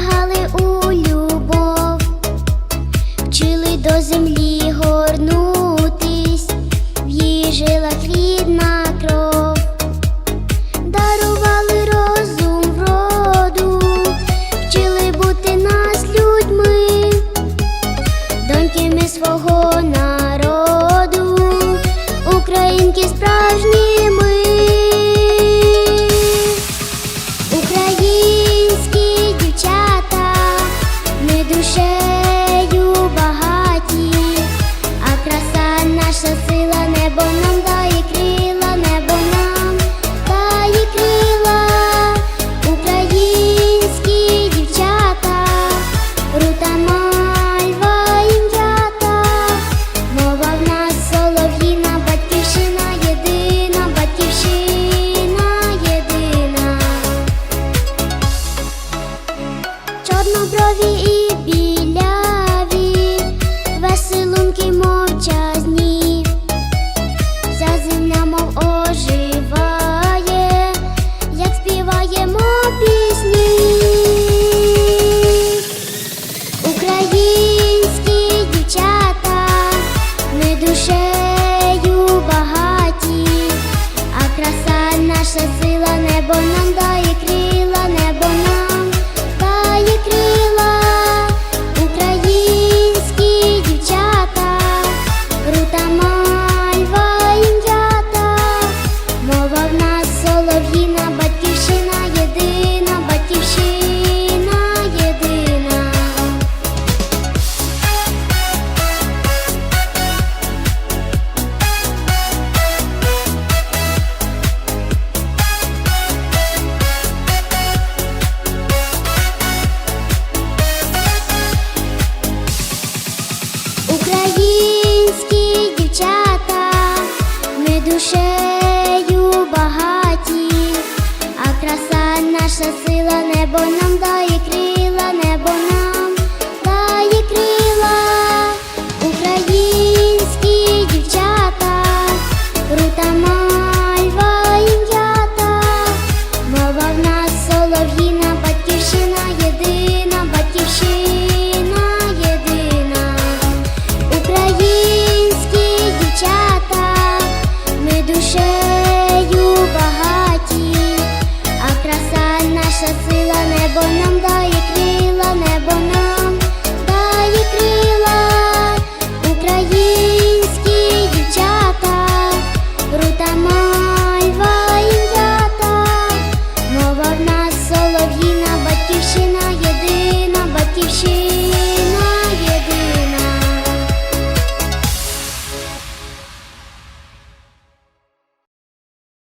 вдягали у любов, вчили до землі. чорноброві і біляві, веселунки мовчазні, вся земля мов оживає, як співаємо пісні, українські дівчата, ми душею багаті, а краса наша сила небо нам дає. bon